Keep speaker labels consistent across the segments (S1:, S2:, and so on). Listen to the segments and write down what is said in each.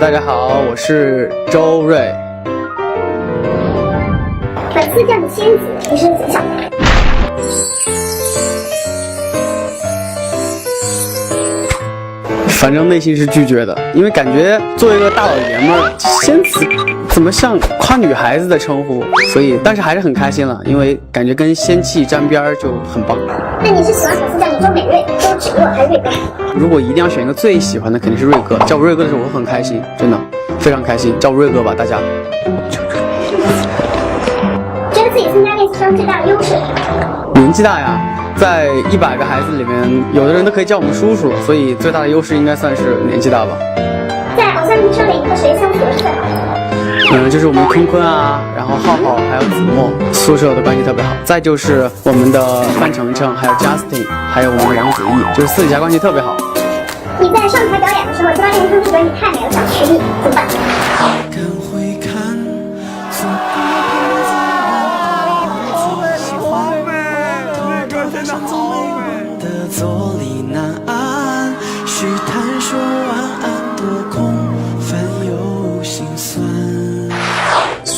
S1: 大家好，我是周瑞。
S2: 本次这样的仙子，你是？
S1: 反正内心是拒绝的，因为感觉作为一个大老爷们儿，仙子怎么像夸女孩子的称呼？所以，但是还是很开心了，因为感觉跟仙气沾边儿就很棒。
S2: 那你是喜欢粉丝叫你周美瑞、周芷若还是瑞哥？
S1: 如果一定要选一个最喜欢的，肯定是瑞哥。叫我瑞哥的时候，我很开心，真的非常开心。叫我瑞哥吧，大家。
S2: 觉得自己参加练习生最大的优势？
S1: 年纪大呀。在一百个孩子里面，有的人都可以叫我们叔叔，所以最大的优势应该算是年纪大吧。
S2: 在偶像练习生里，和谁相处的是最好
S1: 的？嗯，就是我们坤坤啊，然后浩浩还有子墨，宿舍的关系特别好。再就是我们的范丞丞，还有 Justin，还有我们的杨子毅，就是私底下关系特别好。
S2: 你在上台表演的时候，教练他们觉得你太美了，想吃你，怎么办？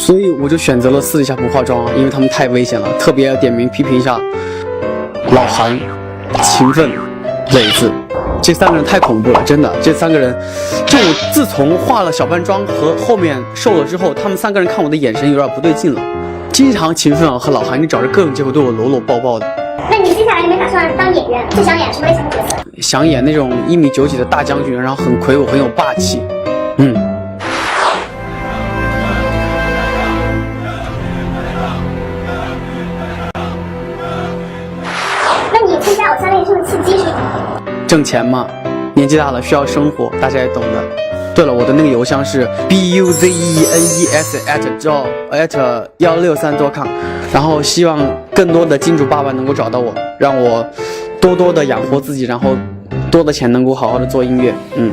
S1: 所以我就选择了私底下不化妆，因为他们太危险了。特别点名批评一下老韩、勤奋、磊子这三个人太恐怖了，真的。这三个人，就我自从化了小半妆和后面瘦了之后，他们三个人看我的眼神有点不对劲了。经常勤奋啊，和老韩你找着各种借口对我搂搂抱抱的。
S2: 那你接下来有没有打算当演员？最想演什么类型的角色？
S1: 想演那种一米九几的大将军，然后很魁梧，很有霸气。嗯。挣钱嘛，年纪大了需要生活，大家也懂的。对了，我的那个邮箱是 b u z e n e s at joe at 幺六三 dot com，然后希望更多的金主爸爸能够找到我，让我多多的养活自己，然后多的钱能够好好的做音乐。嗯。